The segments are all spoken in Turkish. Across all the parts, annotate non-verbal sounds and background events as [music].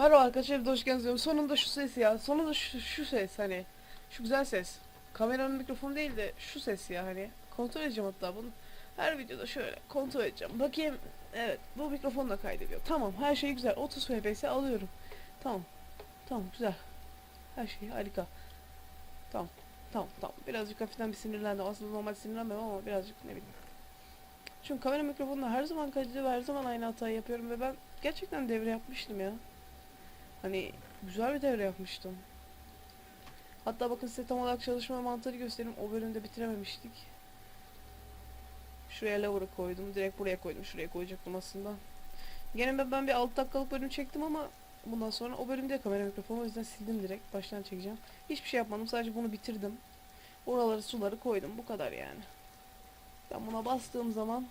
Merhaba arkadaşlar hoş geldiniz. Sonunda şu ses ya. Sonunda şu, şu ses hani. Şu güzel ses. Kameranın mikrofonu değil de şu ses ya hani. Kontrol edeceğim hatta bunu. Her videoda şöyle kontrol edeceğim. Bakayım. Evet bu mikrofonla kaydediyor. Tamam her şey güzel. 30 FPS alıyorum. Tamam. Tamam güzel. Her şey harika. Tamam. Tamam tamam. Birazcık hafiften bir sinirlendim. Aslında normal sinirlenmiyorum ama birazcık ne bileyim. Çünkü kamera mikrofonla her zaman kaydediyor ve her zaman aynı hatayı yapıyorum ve ben gerçekten devre yapmıştım ya. Hani güzel bir devre yapmıştım. Hatta bakın size tam olarak çalışma mantığını göstereyim. O bölümde bitirememiştik. Şuraya lower'ı koydum. Direkt buraya koydum. Şuraya koyacaktım aslında. Gene ben, ben bir 6 dakikalık bölüm çektim ama bundan sonra o bölümde kamera mikrofonu o yüzden sildim direkt. Baştan çekeceğim. Hiçbir şey yapmadım. Sadece bunu bitirdim. Oraları suları koydum. Bu kadar yani. Ben buna bastığım zaman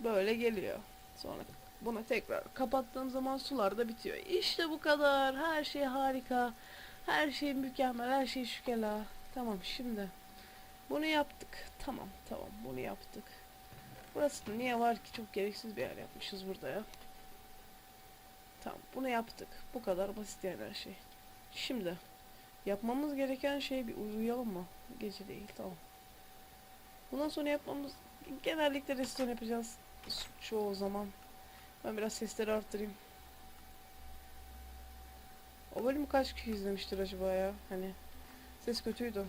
böyle geliyor. Sonra Buna tekrar kapattığım zaman sular da bitiyor. İşte bu kadar. Her şey harika. Her şey mükemmel. Her şey şükela. Tamam şimdi. Bunu yaptık. Tamam tamam bunu yaptık. Burası da niye var ki çok gereksiz bir yer yapmışız burada ya. Tamam bunu yaptık. Bu kadar basit yani her şey. Şimdi yapmamız gereken şey bir uyuyalım mı? Gece değil tamam. Bundan sonra yapmamız genellikle restoran yapacağız çoğu zaman. Ben biraz sesleri arttırayım. O bölümü kaç kişi izlemiştir acaba ya? Hani ses kötüydü.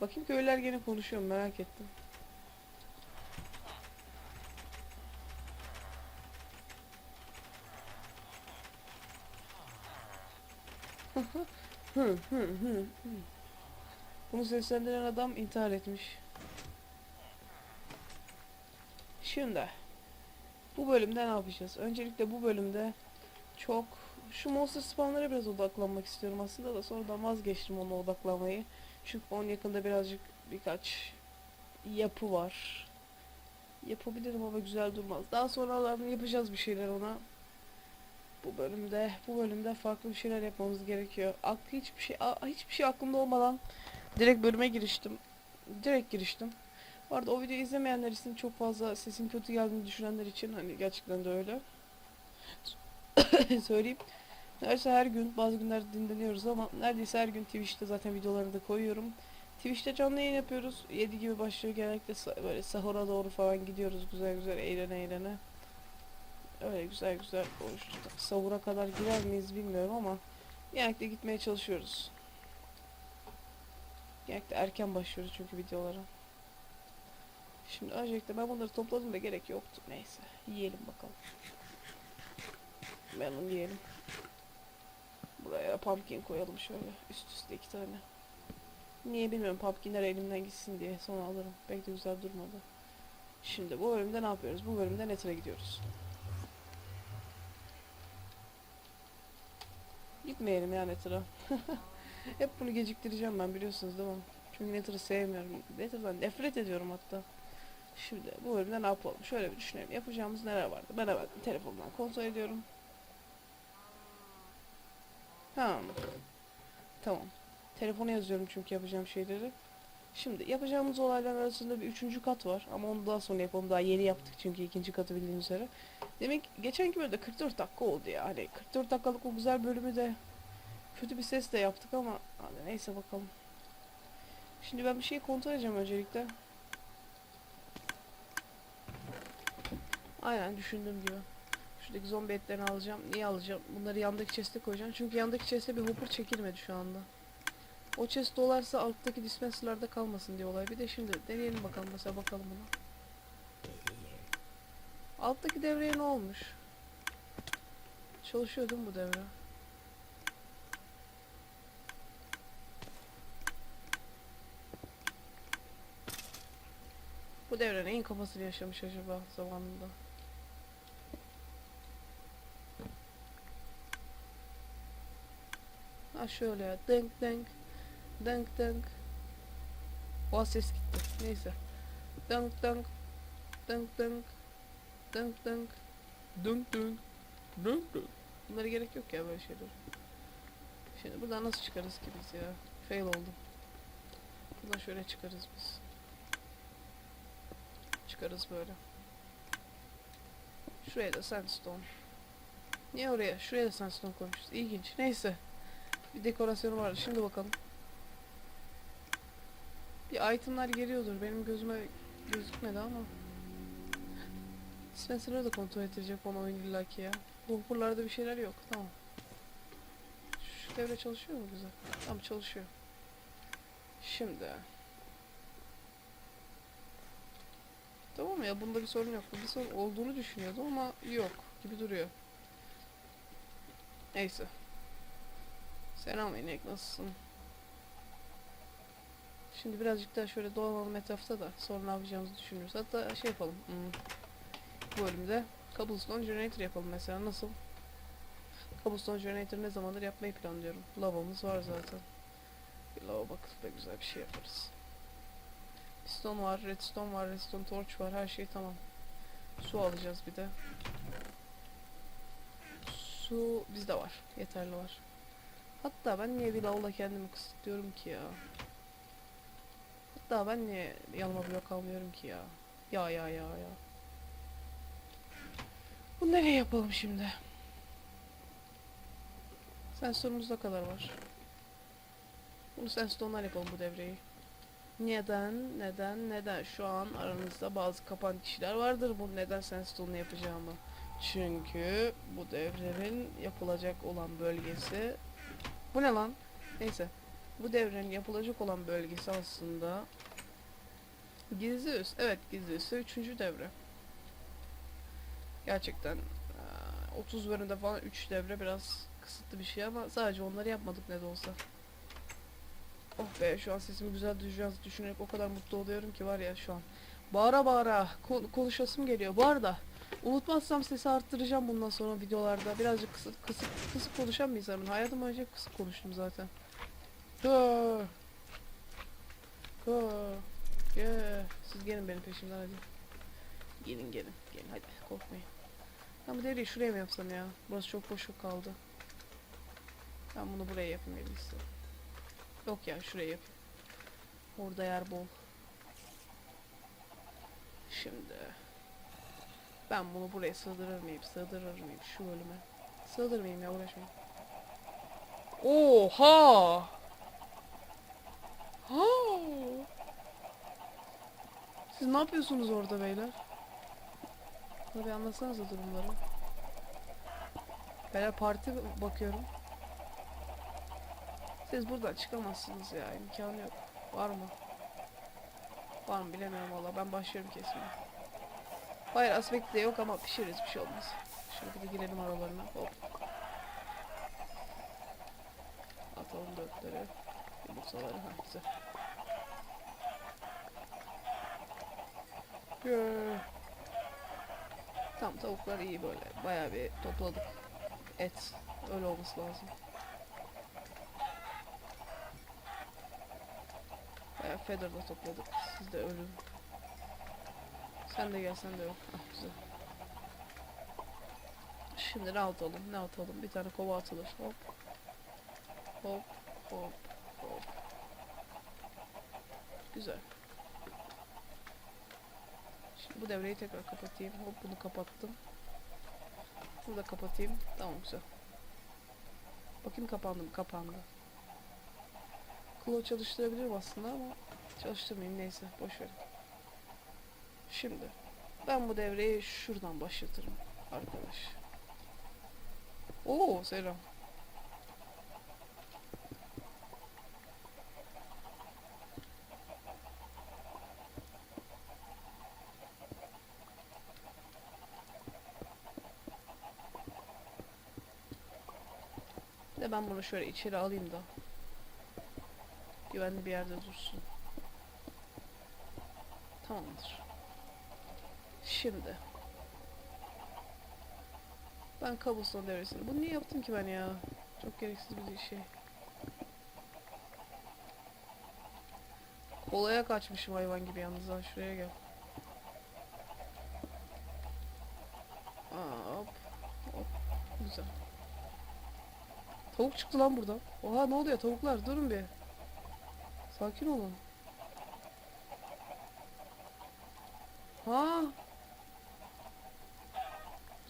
Bakayım köylüler gene konuşuyor merak ettim. Bunu seslendiren adam intihar etmiş. Şimdi bu bölümde ne yapacağız? Öncelikle bu bölümde çok şu monster spawnlara biraz odaklanmak istiyorum aslında da sonradan vazgeçtim ona odaklanmayı. Çünkü onun yakında birazcık birkaç yapı var. Yapabilirim ama güzel durmaz. Daha sonra yapacağız bir şeyler ona. Bu bölümde bu bölümde farklı bir şeyler yapmamız gerekiyor. Aklı hiçbir şey hiçbir şey aklımda olmadan direkt bölüme giriştim. Direkt giriştim. Bu arada o videoyu izlemeyenler için çok fazla sesin kötü geldiğini düşünenler için hani gerçekten de öyle. [coughs] Söyleyeyim. Neredeyse her gün bazı günler dinleniyoruz ama neredeyse her gün Twitch'te zaten videolarını da koyuyorum. Twitch'te canlı yayın yapıyoruz. 7 gibi başlıyor genellikle böyle sahura doğru falan gidiyoruz güzel güzel eğlene eğlene. Öyle güzel güzel tutar. Sahura kadar girer miyiz bilmiyorum ama genellikle gitmeye çalışıyoruz. Genellikle erken başlıyoruz çünkü videolara. Şimdi öncelikle ben bunları topladım da gerek yoktu. Neyse. Yiyelim bakalım. Ben onu yiyelim. Buraya pumpkin koyalım şöyle. Üst üste iki tane. Niye bilmiyorum. Pumpkinler elimden gitsin diye. Sonra alırım. Pek de güzel durmadı. Şimdi bu bölümde ne yapıyoruz? Bu bölümde Nether'a gidiyoruz. Gitmeyelim ya Nether'a. [laughs] Hep bunu geciktireceğim ben biliyorsunuz değil mi? Çünkü Nether'ı sevmiyorum. Nether'dan nefret ediyorum hatta. Şimdi bu bölümde ne yapalım? Şöyle bir düşünelim. Yapacağımız neler vardı? Ben hemen telefondan kontrol ediyorum. Ha. Tamam. Telefona yazıyorum çünkü yapacağım şeyleri. Şimdi yapacağımız olaylar arasında bir üçüncü kat var. Ama onu daha sonra yapalım. Daha yeni yaptık çünkü ikinci katı bildiğiniz üzere. Demek geçenki bölümde 44 dakika oldu ya. Hani 44 dakikalık o güzel bölümü de kötü bir ses de yaptık ama hadi neyse bakalım. Şimdi ben bir şey kontrol edeceğim öncelikle. Aynen düşündüğüm gibi. Şuradaki zombi etlerini alacağım. Niye alacağım? Bunları yandaki chest'e koyacağım. Çünkü yandaki chest'e bir hopper çekilmedi şu anda. O chest dolarsa alttaki dispenserlarda kalmasın diye olay. Bir de şimdi deneyelim bakalım mesela bakalım buna. Alttaki devreye ne olmuş? Çalışıyor değil mi bu devre? Bu devre neyin kafasını yaşamış acaba zamanında? Ha şöyle ya. Denk denk. Denk denk. O ses gitti. Neyse. Denk denk. Denk denk. Denk denk. Denk denk. Denk denk. Bunlara gerek yok ya böyle şeyler. Şimdi buradan nasıl çıkarız ki biz ya? Fail oldu. Buradan şöyle çıkarız biz. çıkarız böyle. Şuraya da sandstone. Niye oraya? Şuraya da sandstone koymuşuz. İlginç. Neyse. Bir dekorasyonu vardı. Şimdi bakalım. Bir itemlar geliyordur. Benim gözüme gözükmedi ama. Spencer'ı da kontrol ettirecek onu oyun illaki ya. Bumper'larda bir şeyler yok. Tamam. Şu devre çalışıyor mu güzel? Tamam çalışıyor. Şimdi. Tamam ya bunda bir sorun yok. Bir sorun olduğunu düşünüyordum ama yok gibi duruyor. Neyse. Selam inek nasılsın? Şimdi birazcık daha şöyle dolanalım etrafta da sonra ne yapacağımızı düşünürüz. Hatta şey yapalım. Hmm. Bu bölümde Cobblestone Generator yapalım mesela. Nasıl? Cobblestone Generator ne zamandır yapmayı planlıyorum. Lavamız var zaten. Bir lava bakıp da güzel bir şey yaparız. Piston var, redstone var, redstone torch var. Her şey tamam. Su alacağız bir de. Su bizde var. Yeterli var. Hatta ben niye bir lavla kendimi kısıtlıyorum ki ya? Hatta ben niye yanıma blok almıyorum ki ya? Ya ya ya ya. Bunu nereye yapalım şimdi? Sensörümüzde kadar var. Bunu sensorlar yapalım bu devreyi. Neden, neden, neden? Şu an aranızda bazı kapan kişiler vardır bu neden sensorunu yapacağımı. Çünkü bu devrenin yapılacak olan bölgesi... Bu ne lan? Neyse. Bu devrenin yapılacak olan bölgesi aslında... Gizli üs. Evet gizli üsü 3. devre. Gerçekten eee, 30 bölümde falan 3 devre biraz kısıtlı bir şey ama sadece onları yapmadık ne de olsa. Oh be şu an sesim güzel duyacağız düşünerek o kadar mutlu oluyorum ki var ya şu an. Bağıra bağıra ko- konuşasım geliyor. Bu arada unutmazsam sesi arttıracağım bundan sonra videolarda. Birazcık kısık kısık kısık konuşan bir insanım. Hayatım hep kısık konuştum zaten. Go. Go. Yeah. Siz gelin benim peşimden hadi. Gelin gelin. Gelin hadi korkmayın. Ben bu devreyi şuraya mı yapsam ya? Burası çok boşluk kaldı. Ben bunu buraya yapayım en iyisi. Yok ya şuraya yapayım. Orada yer bol. Şimdi ben bunu buraya sığdırır mıyım? Sığdırır mıyım şu bölüme? Sığdırır mıyım ya uğraşmayayım. Oha! Ha! Siz ne yapıyorsunuz orada beyler? Bir anlatsanıza durumları. Beyler parti bakıyorum. Siz buradan çıkamazsınız ya imkanı yok. Var mı? Var mı bilemiyorum valla ben başlıyorum kesmeye. Hayır aspekt de yok ama pişiririz bir şey olmaz. Şöyle bir girelim aralarına hop. Atalım dörtleri. Yumurtaları ha güzel. Gö. Tam tavuklar iyi böyle. Bayağı bir topladık. Et. Öyle olması lazım. Bayağı feather da topladık. Siz de ölün. Sen de gel sen de öl. Ah güzel. Şimdi ne atalım ne atalım. Bir tane kova atılır. Hop. Hop. Hop. Hop. Güzel. Şimdi bu devreyi tekrar kapatayım. Hop bunu kapattım. Bunu da kapatayım. Tamam güzel. Bakayım kapandı mı? Kapandı. Kulağı çalıştırabilirim aslında ama çalıştırmayayım neyse boş verin. Şimdi ben bu devreyi şuradan başlatırım arkadaş. Oo selam. De ben bunu şöyle içeri alayım da güvenli bir yerde dursun. Tamamdır. Şimdi ben kablosun devresini. Bunu niye yaptım ki ben ya? Çok gereksiz bir şey. Kolaya kaçmışım hayvan gibi yalnız ha. Şuraya gel. Aa, hop. Hop. Güzel. Tavuk çıktı lan buradan. Oha ne oluyor tavuklar durun bir. Sakin olun. Ha.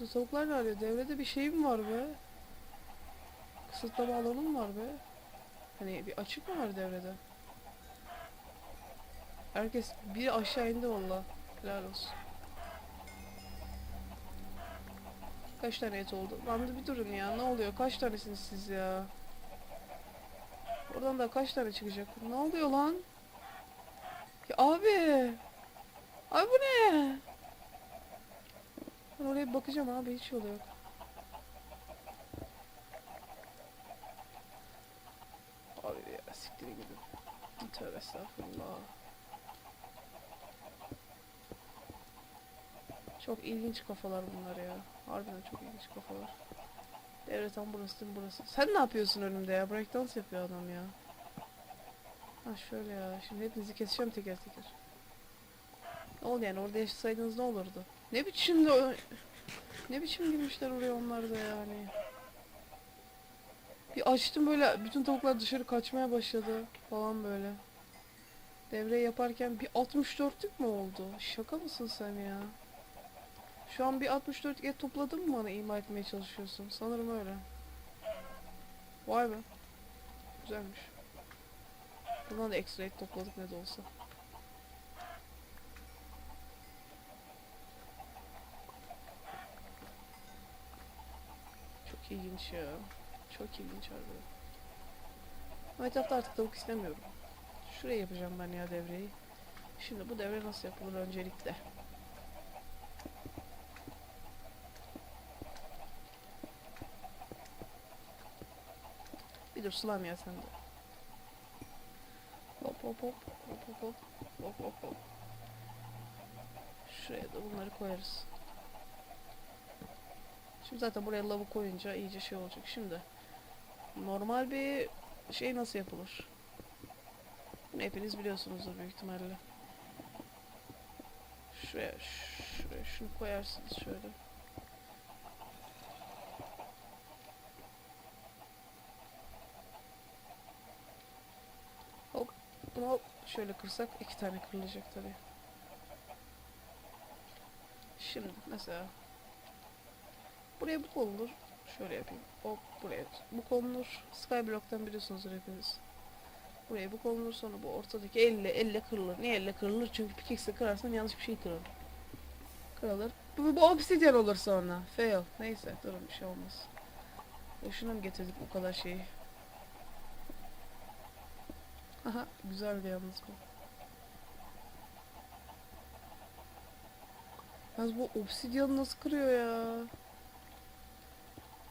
Bu tavuklar ne arıyor? Devrede bir şey mi var be? Kısıtlama alanı mı var be? Hani bir açık mı var devrede? Herkes bir aşağı indi valla. Helal olsun. Kaç tane et oldu? Lan bir durun ya. Ne oluyor? Kaç tanesiniz siz ya? Oradan da kaç tane çıkacak? Ne oluyor lan? Ya abi. Abi bu ne? Ben oraya bakacağım abi hiç yolu yok. Abi ya siktir gidin. Tövbe estağfurullah. Çok ilginç kafalar bunlar ya. Harbiden çok ilginç kafalar. Devre tam burası değil burası? Sen ne yapıyorsun önümde ya? Breakdance yapıyor adam ya. Ha şöyle ya. Şimdi hepinizi keseceğim teker teker. Ne oldu yani orada yaşasaydınız ne olurdu? Ne biçim de ne biçim girmişler oraya onlar da yani. Bir açtım böyle bütün tavuklar dışarı kaçmaya başladı falan böyle. Devre yaparken bir 64'lük mü oldu? Şaka mısın sen ya? Şu an bir 64 et topladın mı bana ima etmeye çalışıyorsun? Sanırım öyle. Vay be. Güzelmiş. Buradan da ekstra et topladık ne de olsa. Çok ilginç ya. Çok ilginç harbi. Ama etrafta artık tavuk istemiyorum. Şuraya yapacağım ben ya devreyi. Şimdi bu devre nasıl yapılır öncelikle? Bir dur sulam ya sen de. Hop hop hop hop hop hop hop hop hop. Şuraya da bunları koyarız. Şimdi zaten buraya lavı koyunca iyice şey olacak. Şimdi normal bir şey nasıl yapılır? Bunu hepiniz biliyorsunuzdur büyük ihtimalle. Şuraya, şuraya şunu koyarsınız şöyle. Hop, bunu hop şöyle kırsak iki tane kırılacak tabii. Şimdi mesela buraya bu konulur. Şöyle yapayım. Hop buraya bu konulur. Skyblock'tan biliyorsunuzdur hepiniz. Buraya bu konulur sonra bu ortadaki elle elle kırılır. Niye elle kırılır? Çünkü pickaxe kırarsan yanlış bir şey kırılır. Kırılır. Bu, bu obsidian olur sonra. Fail. Neyse durun bir şey olmaz. Boşuna mı getirdik bu kadar şeyi? Aha güzeldi yalnız bu. Yalnız bu obsidian nasıl kırıyor ya?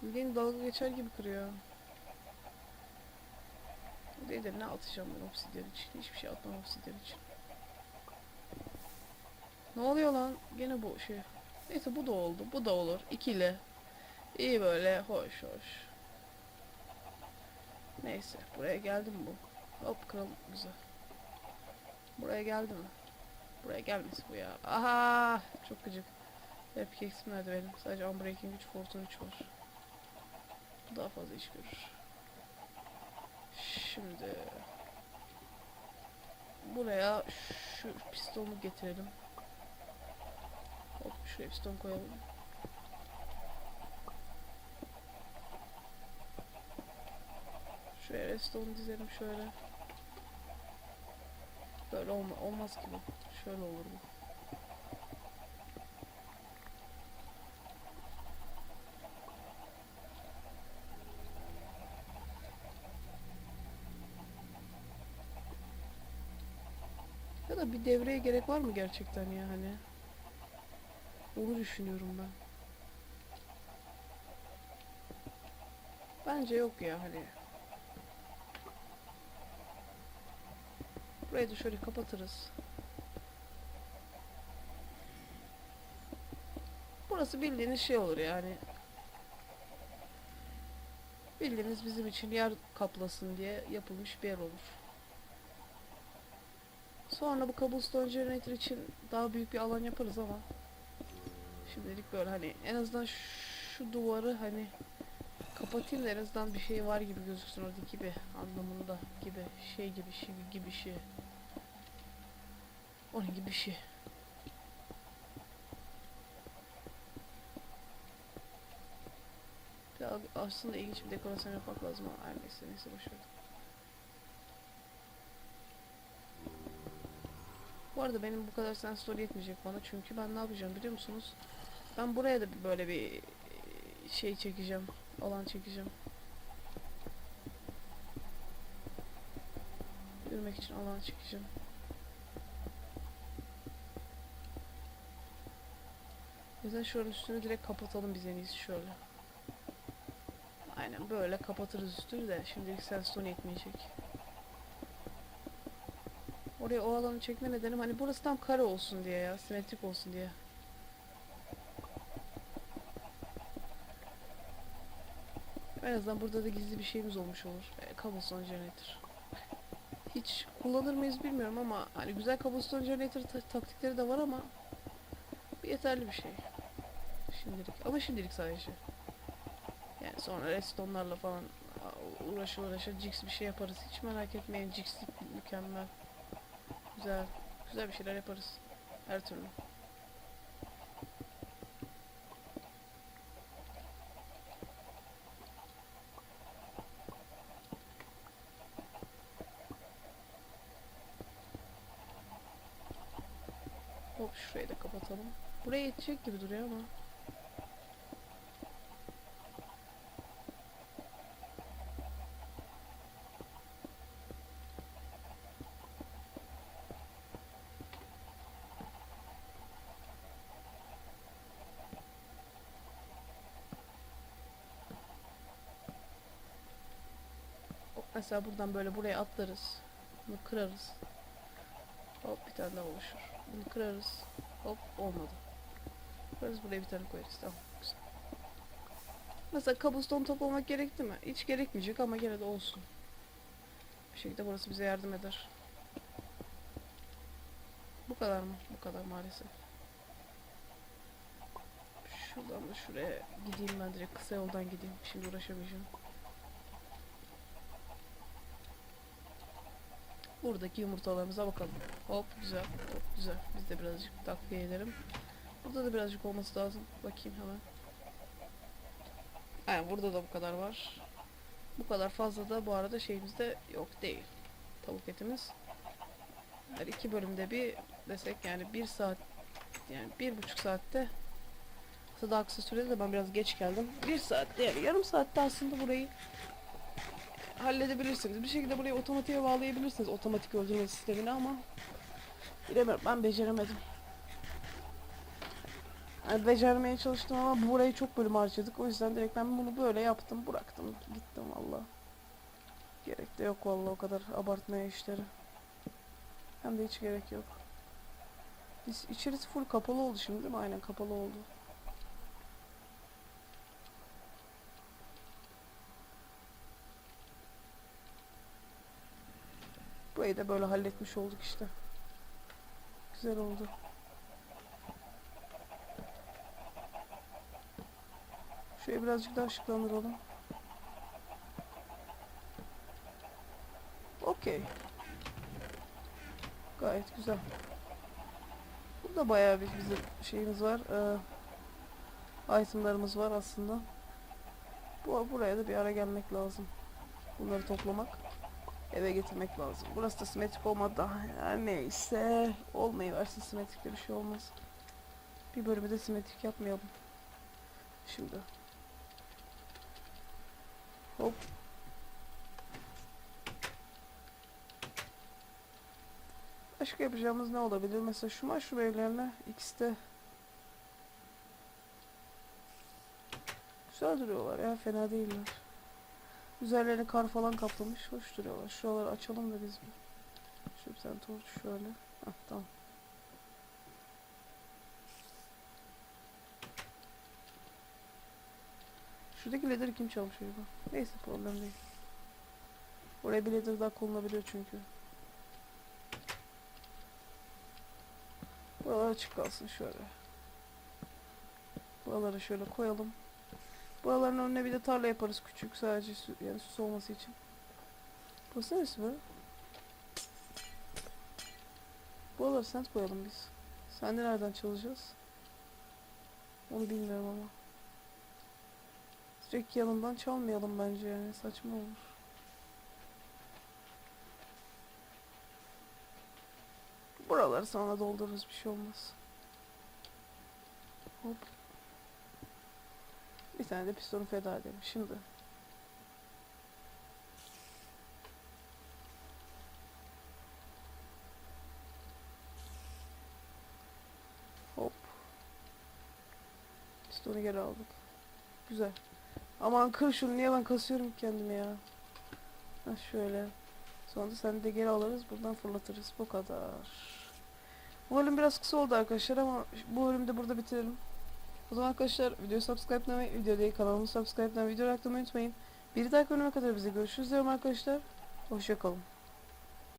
Bildiğin dalga geçer gibi kırıyor. De ne atacağım ben obsidian için? Hiçbir şey atmam obsidian için. Ne oluyor lan? Gene bu şey. Neyse bu da oldu. Bu da olur. İkili. İyi böyle. Hoş hoş. Neyse. Buraya geldi mi bu? Hop kıralım. Güzel. Buraya geldi mi? Buraya gelmesi bu ya. Aha! Çok gıcık. Hep pickaxe'im nerede benim? Sadece Unbreaking 3, Fortune 3 var. Daha fazla iş görür. Şimdi buraya şu pistonu getirelim. Hop şuraya piston koyalım. Şuraya redstone dizelim şöyle. Böyle olma, olmaz ki bu. Şöyle olur bu. Ya da devreye gerek var mı gerçekten ya hani? Onu düşünüyorum ben. Bence yok ya hani. Burayı da şöyle kapatırız. Burası bildiğiniz şey olur yani. Bildiğiniz bizim için yer kaplasın diye yapılmış bir yer olur. Sonra bu cobblestone generator için daha büyük bir alan yaparız ama şimdilik böyle hani en azından şu duvarı hani kapatayım da en azından bir şey var gibi gözüksün orada gibi anlamında gibi şey gibi şey gibi şey onun gibi şey. Aslında ilginç bir dekorasyon yapmak lazım ama her neyse neyse boşver. Bu arada benim bu kadar sensör yetmeyecek bana çünkü ben ne yapacağım biliyor musunuz? Ben buraya da böyle bir e, şey çekeceğim. Alan çekeceğim. Yürümek için alan çekeceğim. O yüzden şuranın üstünü direkt kapatalım biz en iyisi şöyle. Aynen böyle kapatırız üstünü de şimdilik sensör yetmeyecek. Oraya o alanı çekme nedenim hani burası tam kare olsun diye ya simetrik olsun diye. En azından burada da gizli bir şeyimiz olmuş olur. E, cobblestone generator. Hiç kullanır mıyız bilmiyorum ama hani güzel cobblestone generator ta- taktikleri de var ama bu yeterli bir şey. Şimdilik ama şimdilik sadece. Yani sonra redstone'larla falan a- uğraşa jigs bir şey yaparız. Hiç merak etmeyin jigslik mükemmel. Güzel. Güzel bir şeyler yaparız. Her türlü. Hop şurayı da kapatalım. Buraya yetecek gibi duruyor ama. Hop, Mesela buradan böyle buraya atlarız. Bunu kırarız. Hop bir tane daha oluşur. Bunu kırarız. Hop olmadı. Kırarız buraya bir tane koyarız. Tamam. Mesela cobblestone toplamak gerekti mi? Hiç gerekmeyecek ama gene de olsun. Bir şekilde burası bize yardım eder. Bu kadar mı? Bu kadar maalesef. Şuradan da şuraya gideyim ben direkt kısa yoldan gideyim. Şimdi uğraşamayacağım. Buradaki yumurtalarımıza bakalım. Hop güzel. Hop güzel. Biz de birazcık takviye edelim. Burada da birazcık olması lazım. Bakayım hemen. Aynen burada da bu kadar var. Bu kadar fazla da bu arada şeyimizde yok değil. Tavuk etimiz. Her iki bölümde bir desek yani bir saat yani bir buçuk saatte aslında daha kısa sürede de ben biraz geç geldim. Bir saatte yani yarım saatte aslında burayı halledebilirsiniz. Bir şekilde burayı otomatiğe bağlayabilirsiniz otomatik öldürme sistemini ama bilemiyorum ben beceremedim. Yani becermeye çalıştım ama burayı çok bölüm harcadık. O yüzden direkt ben bunu böyle yaptım, bıraktım, gittim valla. Gerek de yok valla o kadar abartmaya işleri. Hem de hiç gerek yok. Biz, içerisi full kapalı oldu şimdi değil mi? Aynen kapalı oldu. Burayı da böyle halletmiş olduk işte. Güzel oldu. Şurayı birazcık daha ışıklandıralım. Okey. Gayet güzel. Burada bayağı bir bizim şeyimiz var. Ee, itemlarımız var aslında. Bu buraya da bir ara gelmek lazım. Bunları toplamak. Eve getirmek lazım. Burası da simetrik olmadı da. Her neyse. Olmayıversin simetrikte bir şey olmaz. Bir bölümü de simetrik yapmayalım. Şimdi. Hop. Başka yapacağımız ne olabilir? Mesela şu mushroom evlerine ikisi de güzel duruyorlar ya fena değiller. Üzerlerine kar falan kaplamış. Hoş duruyorlar. Şuraları açalım da biz bir. Şu bir torç şöyle. Hah tamam. Şuradaki ladder'ı kim çalmış acaba? Neyse problem değil. Oraya bir ladder daha konulabiliyor çünkü. Buralar açık kalsın şöyle. Buraları şöyle koyalım. Buraların önüne bir de tarla yaparız küçük sadece sü yani süs olması için. Burası neresi be? Buraları sent koyalım biz. Sen de nereden çalacağız? Onu bilmiyorum ama. Direkt yanından çalmayalım bence yani saçma olur. Buraları sonra doldururuz bir şey olmaz. Hop. Bir tane de pistonu feda edelim şimdi. Hop. Pistonu geri aldık. Güzel. Aman kır şunu niye ben kasıyorum kendimi ya. Heh şöyle. Sonra da sen de geri alırız buradan fırlatırız. Bu kadar. Bu bölüm biraz kısa oldu arkadaşlar ama bu bölümü de burada bitirelim. O zaman arkadaşlar videoyu subscribe'lamayı, video değil kanalımı subscribe'lamayı, video like atmayı unutmayın. Bir dahaki bölüme kadar bize görüşürüz diyorum arkadaşlar. Hoşçakalın.